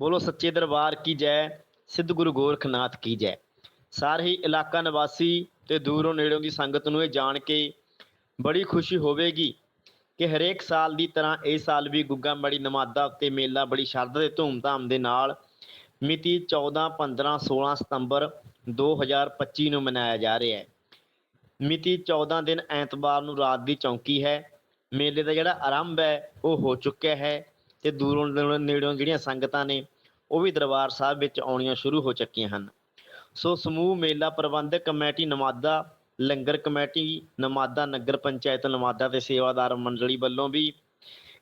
ਬੋਲੋ, ਸੱਚੇ ਦਰਬਾਰ ਕੀ ਜੈ? ਸਿੱਧ ਗੁਰੂ ਗੋਰਖਨਾਥ ਕੀ ਜੈ? ਸਾਰੇ ਹੀ ਇਲਾਕਾ ਨਿਵਾਸੀ ਤੇ ਦੂਰੋਂ ਨੇੜੋਂ ਦੀ ਸੰਗਤ ਨੂੰ ਇਹ ਜਾਣ ਕੇ ਬੜੀ ਖੁਸ਼ੀ ਹੋਵੇਗੀ ਕਿ ਹਰੇਕ ਸਾਲ ਦੀ ਤਰ੍ਹਾਂ ਇਹ ਸਾਲ ਵੀ ਗੁੱਗਾ ਮੜੀ ਨਮਾਦਾ ਉੱਤੇ ਮੇਲਾ ਬੜੀ ਸ਼ਰਧਾ ਤੇ ਧੂਮਧਾਮ ਦੇ ਨਾਲ ਮਿਤੀ 14 15 16 ਸਤੰਬਰ 2025 ਨੂੰ ਮਨਾਇਆ ਜਾ ਰਿਹਾ ਹੈ। ਮਿਤੀ 14 ਦਿਨ ਐਤਵਾਰ ਨੂੰ ਰਾਤ ਦੀ ਚੌਂਕੀ ਹੈ। ਮੇਲੇ ਦਾ ਜਿਹੜਾ ਆਰੰਭ ਹੈ, ਉਹ ਹੋ ਚੁੱਕਿਆ ਹੈ। ਤੇ ਦੂਰੋਂ ਨੇੜੋਂ ਜਿਹੜੀਆਂ ਸੰਗਤਾਂ ਨੇ, ਉਹ ਵੀ ਦਰਬਾਰ ਸਾਹਿਬ ਵਿੱਚ ਆਉਣੀਆਂ ਸ਼ੁਰੂ ਹੋ ਚੁੱਕੀਆਂ ਹਨ। ਸੋ ਸਮੂਹ ਮੇਲਾ ਪ੍ਰਬੰਧਕ ਕਮੇਟੀ ਨਮਾਦਾ, ਲੰਗਰ ਕਮੇਟੀ, ਨਮਾਦਾ ਨਗਰ ਪੰਚਾਇਤ ਨਮਾਦਾ ਤੇ ਸੇਵਾਦਾਰ ਮੰਡਲੀ ਵੱਲੋਂ ਵੀ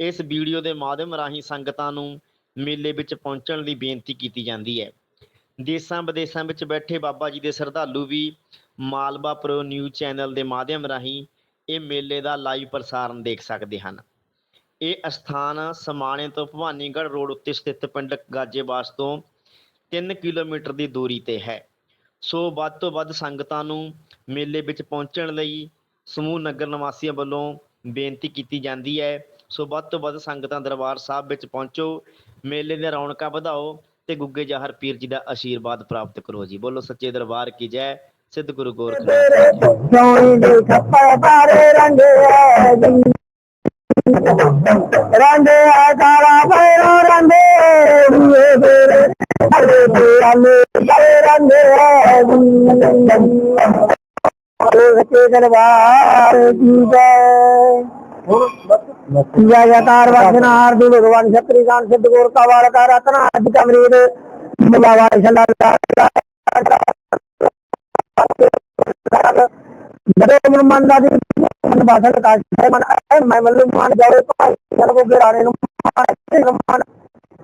ਇਸ ਵੀਡੀਓ ਦੇ ਮਾਧਿਅਮ ਰਾਹੀਂ ਸੰਗਤਾਂ ਨੂੰ ਮੇਲੇ ਵਿੱਚ ਪਹੁੰਚਣ ਦੀ ਬੇਨਤੀ ਕੀਤੀ ਜਾਂਦੀ ਹੈ। ਦੇਸਾਂ ਵਿਦੇਸਾਂ ਵਿੱਚ ਬੈਠੇ ਬਾਬਾ ਜੀ ਦੇ ਸ਼ਰਧਾਲੂ ਵੀ ਮਾਲਵਾ ਪ੍ਰੋ ਨਿਊਜ਼ ਚੈਨਲ ਦੇ ਮਾਧਿਅਮ ਰਾਹੀਂ ਇਹ ਮੇਲੇ ਦਾ ਲਾਈਵ ਪ੍ਰਸਾਰਣ ਦੇਖ ਸਕਦੇ ਹਨ। ਇਹ ਅਸਥਾਨ ਸਮਾਣੇ ਤੋਂ ਭਵਾਨੀਗੜ੍ਹ ਰੋਡ ਉੱਤੇ ਸਥਿਤ ਪਿੰਡ ਗਾਜੇਬਾਸ ਤੋਂ 3 ਕਿਲੋਮੀਟਰ ਦੀ ਦੂਰੀ ਤੇ ਹੈ। ਸੋ ਵੱਧ ਤੋਂ ਵੱਧ ਸੰਗਤਾਂ ਨੂੰ ਮੇਲੇ ਵਿੱਚ ਪਹੁੰਚਣ ਲਈ ਸਮੂਹ ਨਗਰ ਨਿਵਾਸੀਆਂ ਵੱਲੋਂ ਬੇਨਤੀ ਕੀਤੀ ਜਾਂਦੀ ਹੈ। ਸੋ ਵੱਧ ਤੋਂ ਵੱਧ ਸੰਗਤਾਂ ਦਰਬਾਰ ਸਾਹਿਬ ਵਿੱਚ ਪਹੁੰਚੋ, ਮੇਲੇ ਦੀਆਂ ਰੌਣਕਾਂ ਵਧਾਓ ਤੇ ਗੁੱਗੇ ਜਾਹਰ ਪੀਰ ਜੀ ਦਾ ਆਸ਼ੀਰਵਾਦ ਪ੍ਰਾਪਤ ਕਰੋ ਜੀ। ਬੋਲੋ ਸੱਚੇ ਦਰਬਾਰ ਕੀ ਜੈ, ਸਿੱਧ ਗੁਰੂ ਗੋਰਖਨਾਥ ਤੇਰੇ ਜੀ। ਰੰਗੇ ਆ ਕਾਲਾ ਭੈਰੋ ਰੰਗੇ ਰੂਏ ਤੇਰੇ ਹਰੇ ਤੇਰੇ ਸਾਰੇ ਰੰਗੇ ਆ ਜੀ ਸੱਚੇ ਦਰਬਾਰ ਬੜੇ ਮਨ ਦਾ ਦੀ ਮਨ ਬਾਸਾ ਦਾ ਕਾਸ਼ ਹੈ ਮਨ ਮੈਂ ਮੱਲੂ ਮਾਨ ਜਾਵੇ ਭਾਈ ਜਨ ਕੋ ਗਿਰਾਣੇ ਨੂੰ ਮਾਨ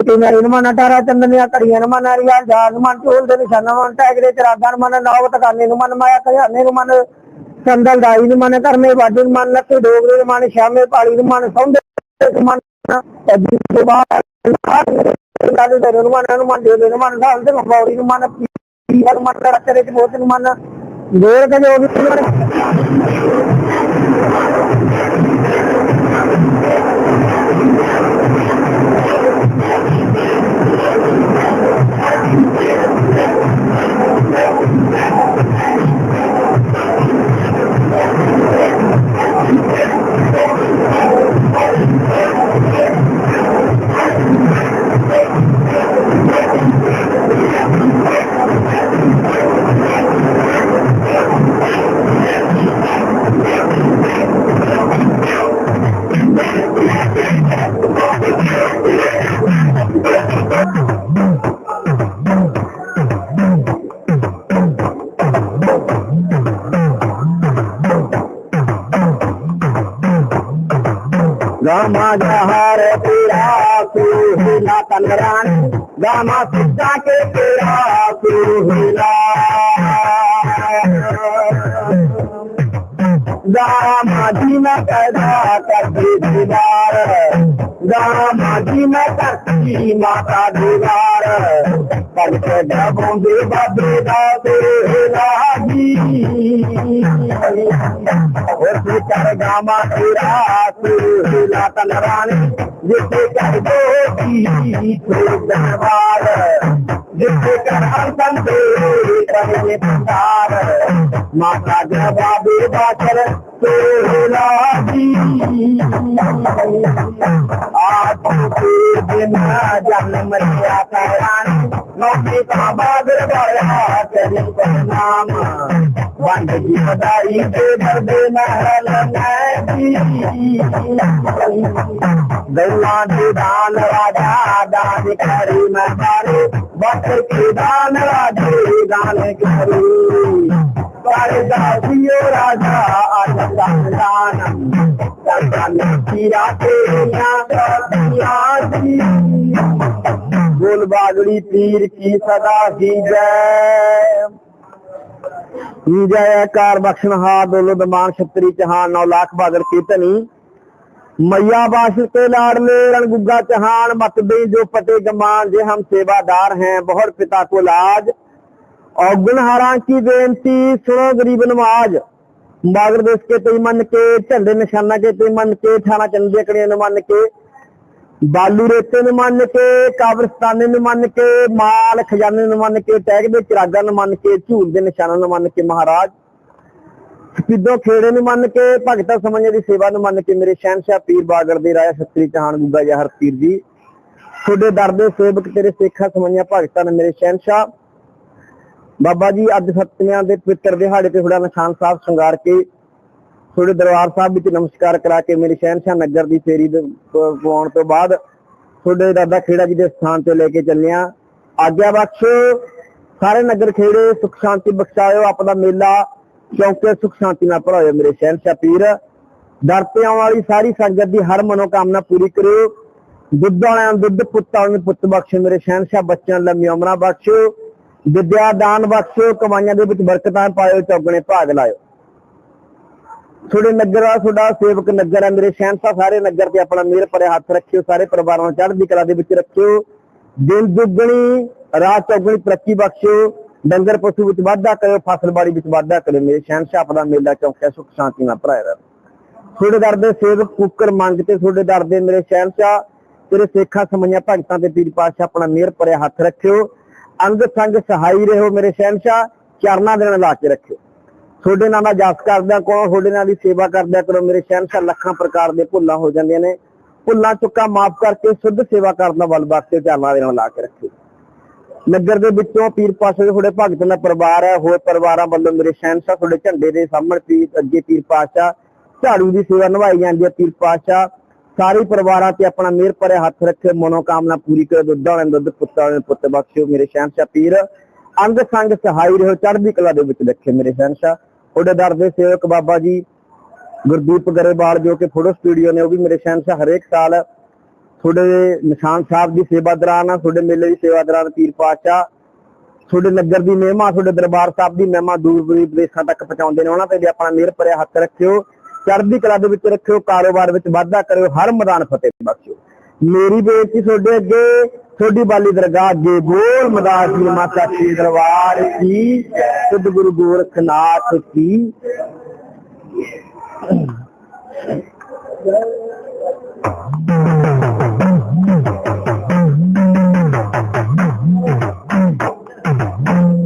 ਤੇ ਮੇਰੇ ਨੂੰ ਮਨ ਟਾਰਾ ਚੰਦਨੀਆਂ ਘੜੀਆਂ ਨੂੰ ਮਨ ਹਰੀਆਂ ਜਾਨ ਮਨ ਢੋਲ ਦੇ ਨਿਸ਼ਾਨਾ ਮਨ ਟੈਗਰੇ ਚਰਾਗਾਂ ਨੂੰ ਮਨ ਨਾਵ ਤਕਾਨੇ ਨੂੰ ਮਨ ਮਾਇਆ ਕਹਾਨੇ ਨੂੰ ਮਨ ਸੰਦਲ ਦਾਈ ਨੂੰ ਮਨ ਕਰਮੇ ਵਾਜੇ ਨੂੰ ਮਨ ਲੱਕੇ ਡੋਗਰੇ ਨੂੰ ਮਨ ਸ਼ਾਮੇ ਪਾਲੀ ਨੂੰ ਮਨ ਸੌਂਦੇ ਨੂੰ ਮਨ ਅਜੀ ਦੇ ਬਾਅਦ ਗੱਲ ਦੇ ਨੂੰ ਮਨ ਨੂੰ ਮਨ ਦੇ ਨੂੰ ਮਨ ਸਾਲ ਦੇ ਮੌਰੀ ਨੂੰ ਮਨ ਪੀਰ ਮਨ ਤੇਰੇ ਚ ਬਹੁਤ ਨੂੰ ਮਨ ਗੋਰ ਕੇ गामा जा सूर तंग रामा सीता केड़ा गा माधा माता देवारे बाबेरा तवारे माता दााब ਆਪ ਦੇ ਬਿਨਾ ਜਨਮ ਲਿਆ ਕਰਾਨ ਨੌਕਰੀ ਦਾ ਬਾਦਰ ਬਾਇਆ ਕਰੇ ਕੋ ਨਾਮ ਵੰਡ ਦੀ ਵਧਾਈ ਤੇ ਦਰਦੇ ਮਹਿਲ ਨੈਤੀ ਦੈਲਾ ਦੇ ਦਾਨ ਰਾਜਾ ਦਾਨ ਕਰੀ ਮਹਾਰੇ ਬਸ ਕੇ ਦਾਨ ਰਾਜੇ ਦਾਨ ਕਰੀ ਕਰ ਦਾਸੀਓ ਰਾਜਾ बोल बागड़ी पीर की सदा की जय जय कार बख्शनहार बोलो दमान छतरी चहान नौ लाख बागर कीर्तनी मैया बाश के लाडले रण गुग्गा चहान मत दे जो पटे गमान जे हम सेवादार हैं बहुत पिता को लाज और गुनहारा की बेनती सुनो गरीब नमाज़ बांग्लादेश के तो मन के झंडे निशाना के तो मन के थाना चंदे कड़िया ਨੂੰ ਮੰਨ ਕੇ, ਬਾਲੂ ਰੇਤੇ ਨੂੰ ਮੰਨ ਕੇ, ਕਾਬਰਸਤਾਨੇ ਨੂੰ ਮੰਨ ਕੇ, ਮਾਲ ਖਜ਼ਾਨੇ ਨੂੰ ਮੰਨ ਕੇ, ਟੈਗ ਦੇ ਚਰਾਗਾਂ ਨੂੰ ਮੰਨ ਕੇ, ਝੂਲ ਦੇ ਨਿਸ਼ਾਨਾਂ ਨੂੰ ਮੰਨ ਕੇ ਮਹਾਰਾਜ। ਸਿੱਧੋ ਖੇੜੇ ਨੂੰ ਮੰਨ ਕੇ, ਭਗਤਾਂ ਸਮਝੇ ਦੀ ਸੇਵਾ ਨੂੰ ਮੰਨ ਕੇ ਮੇਰੇ ਸ਼ਹਿਨशाह ਪੀਰ ਬਾਗੜ ਦੇ ਰਾਇਆ ਸਤਰੀ ਚਾਹਣ ਗੁੱਗਾ ਜਹਰ ਪੀਰ ਜੀ। ਤੁਹਾਡੇ ਦਰ ਦੇ ਸੇਵਕ ਤੇਰੇ ਸੇਖਾ ਸਮਝਿਆ ਭਗਤਾਂ ਨੇ ਮੇਰੇ ਸ਼ਹਿਨशाह ਬਾਬਾ ਜੀ, ਅੱਜ ਸਤਿਆਂ ਦੇ ਪਿੱਤਰ ਦਿਹਾੜੇ ਤੇ ਥੋੜਾ ਨਿਸ਼ਾਨ ਸਾਹਿਬ ਸ਼ਿੰਗਾਰ ਕੇ ਥੋੜੇ ਦਰਬਾਰ ਸਾਹਿਬ ਵਿੱਚ ਨਮਸਕਾਰ ਕਰਾ ਕੇ ਮੇਰੇ ਸ਼ਹਿਨशाह ਨਗਰ ਦੀ ਫੇਰੀ ਪਵਾਉਣ ਤੋਂ ਬਾਅਦ ਥੋੜੇ ਦਾਦਾ ਖੇੜਾ ਜੀ ਦੇ ਸਥਾਨ ਤੇ ਲੈ ਕੇ ਚੱਲਿਆ ਆਗਿਆ ਬਖਸ਼, ਸਾਰੇ ਨਗਰ ਖੇੜੇ, ਸੁਖ ਸ਼ਾਂਤੀ ਬਖਸ਼ਾਇਓ ਆਪਣਾ ਮੇਲਾ, ਚੌਂਕੇ ਸੁਖ ਸ਼ਾਂਤੀ ਨਾਲ ਭਰਾਇਓ ਮੇਰੇ ਸ਼ਹਿਨशाह ਪੀਰ। ਦਰ ਤੇ ਆਉਣ ਵਾਲੀ ਸਾਰੀ ਸੰਗਤ ਦੀ ਹਰ ਮਨੋਕਾਮਨਾ ਪੂਰੀ ਕਰਿਓ। ਦੁੱਧ ਵਾਲਿਆਂ ਦੁੱਧ, ਪੁੱਤਾਂ ਨੂੰ ਪੁੱਤ ਬਖਸ਼ੋ ਮੇਰੇ ਸ਼ਹਿਨशाह ਬੱਚਿਆਂ ਲੰਮੀ ਉਮਰਾਂ ਬਖਸ਼ੋ। ਵਿਦਿਆ ਦਾਨ ਬਖਸ਼ੋ ਕਮਾਈਆਂ ਦੇ ਵਿੱਚ ਬਰਕਤਾਂ ਪਾਇਓ, ਚੌਗਣੇ ਭਾਗ ਲਾਇਓ। ਤੁਹਾਡੇ ਨਗਰ ਆ ਤੁਹਾਡਾ ਸੇਵਕ ਨਗਰ ਆ ਮੇਰੇ ਸਹਿਨਸਾ ਸਾਰੇ ਨਗਰ ਤੇ ਆਪਣਾ ਮਿਹਰ ਭਰੇ ਹੱਥ ਰੱਖਿਓ, ਸਾਰੇ ਪਰਿਵਾਰ ਨੂੰ ਚੜ੍ਹਦੀ ਕਲਾ ਦੇ ਵਿੱਚ ਰੱਖਿਓ। ਦਿਲ ਦੁੱਗਣੀ ਰਾਤ ਚੌਗਣੀ ਪ੍ਰਤੀ ਬਖਸ਼ਿਓ, ਡੰਗਰ ਪਸ਼ੂ ਵਿੱਚ ਵਾਧਾ ਕਰਿਓ, ਫਸਲ ਬਾੜੀ ਵਿੱਚ ਵਾਧਾ ਕਰਿਓ, ਮੇਰੇ ਸਹਿਨਸਾ ਆਪਣਾ ਮੇਲਾ ਚੌਂਕਿਆ, ਸੁਖ ਸ਼ਾਂਤੀ ਨਾਲ ਭਰਾਇਆ ਰਹੇ। ਤੁਹਾਡੇ ਦਰ ਦੇ ਸੇਵਕ ਕੁੱਕਰ ਮੰਗ ਤੇ ਤੁਹਾਡੇ ਦਰ ਦੇ ਮੇਰੇ ਸਹਿਨਸਾ ਤੇਰੇ ਸੇਖਾ ਸਮਝਿਆ ਭਗਤਾਂ ਤੇ ਪੀਰ ਪਾਸ਼ਾ ਆਪਣਾ ਮਿਹਰ ਭਰੇ ਹੱਥ ਰੱਖਿਓ। ਅੰਗ ਸੰਗ ਸਹਾਈ ਰਹੋ ਮੇਰੇ ਸ਼ਹਿਨशाह ਚਰਨਾਂ ਦੇ ਨਾਲ ਲਾ ਕੇ ਰੱਖਿਓ। ਤੁਹਾਡੇ ਨਾਲ ਦਾ ਜਪ ਕਰਦਾ, ਕੋਣ ਤੁਹਾਡੇ ਨਾਲ ਦੀ ਸੇਵਾ ਕਰਦਾ, ਕਰੋ ਮੇਰੇ ਸ਼ਹਿਨशाह ਲੱਖਾਂ ਪ੍ਰਕਾਰ ਦੇ ਭੁੱਲਾਂ ਹੋ ਜਾਂਦੀਆਂ ਨੇ। ਭੁੱਲਾਂ ਚੁੱਕਾ ਮਾਫ ਕਰਕੇ ਸੁੱਧ ਸੇਵਾ ਕਰਨ ਦਾ ਬਲ ਬਖਸ਼ੇ ਚਰਨਾਂ ਦੇ ਨਾਲ ਲਾ ਕੇ ਰੱਖਿਓ। ਨਗਰ ਦੇ ਵਿੱਚੋਂ ਪੀਰ ਪਾਸ਼ਾ ਦੇ ਥੋੜੇ ਭਗਤ ਦਾ ਪਰਿਵਾਰ ਹੈ, ਹੋਰ ਪਰਿਵਾਰਾਂ ਵੱਲੋਂ ਮੇਰੇ ਸ਼ਹਿਨशाह ਤੁਹਾਡੇ ਝੰਡੇ ਦੇ ਸਾਹਮਣੇ ਪੀਰ ਅੱਗੇ ਪੀਰ ਪਾਸ਼ਾ ਝਾੜੂ ਦੀ ਸੇਵਾ ਨਿਭਾਈ ਜਾਂਦੀ ਹੈ, ਪੀਰ ਪਾਸ਼ਾ ਸਾਰੇ ਪਰਿਵਾਰਾਂ ਤੇ ਆਪਣਾ ਮਿਹਰ ਭਰੇ ਹੱਥ ਰੱਖੇ, ਮਨੋਕਾਮਨਾ ਪੂਰੀ ਕਰੇ, ਦੁੱਧ ਵਾਲੇ ਦੁੱਧ, ਪੁੱਤਾਂ ਦੇ ਪੁੱਤ ਬਖਸ਼ਿਓ ਮੇਰੇ ਸ਼ਾਹ ਪੀਰ। ਅੰਗ ਸੰਗ ਸਹਾਈ ਰਹੋ, ਚੜ੍ਹਦੀ ਕਲਾ ਦੇ ਵਿੱਚ ਰੱਖੇ ਮੇਰੇ ਸ਼ਾਹ ਉਹਦੇ ਦਰ ਦੇ ਸੇਵਕ ਬਾਬਾ ਜੀ, ਗੁਰਦੀਪ ਗਰੇਵਾਲ ਜੋ ਕਿ ਫੋਟੋ ਸਟੂਡੀਓ ਨੇ, ਉਹ ਵੀ ਮੇਰੇ ਸ਼ਾਹ ਹਰੇਕ ਸਾਲ। ਤੁਹਾਡੇ ਨਿਸ਼ਾਨ ਸਾਹਿਬ ਦੀ ਸੇਵਾ ਦੌਰਾਨ ਤੁਹਾਡੇ ਮੇਲੇ ਦੀ ਸੇਵਾ ਦੌਰਾਨ ਪੀਰ ਪਾਤਸ਼ਾਹ, ਤੁਹਾਡੇ ਨਗਰ ਦੀ ਮਹਿਮਾ, ਤੁਹਾਡੇ ਦਰਬਾਰ ਸਾਹਿਬ ਦੀ ਮਹਿਮਾ ਦੂਰ ਦੂਰ ਵਿਦੇਸ਼ਾਂ ਤੱਕ ਪਹੁੰਚਾਉਂਦੇ ਨੇ, ਉਹਨਾਂ ਤੇ ਵੀ ਆਪਣਾ ਮਿਹਰ ਭਰਿਆ ਹੱਥ ਰੱਖਿਓ। ਚੜ੍ਹਦੀ ਕਲਾ ਦੇ ਵਿੱਚ ਰੱਖਿਓ, ਕਾਰੋਬਾਰ ਵਿੱਚ ਵਾਧਾ ਕਰਿਓ, ਹਰ ਮੈਦਾਨ ਫਤਿਹ ਬਖਸ਼ਿਓ। ਮੇਰੀ ਬੇਨਤੀ ਤੁਹਾਡੇ ਅੱਗੇ, ਤੁਹਾਡੀ ਬਾਲੀ ਦਰਗਾਹ ਅੱਗੇ ਬੋਲ ਮਦਾਰ ਦੀ ਮਾਤਾ ਜੀ ਦਰਬਾਰ ਕੀ ਸਿੱਧ ਗੁਰੂ ਗੋਰਖਨਾਥ ਕੀ ਹੁਣ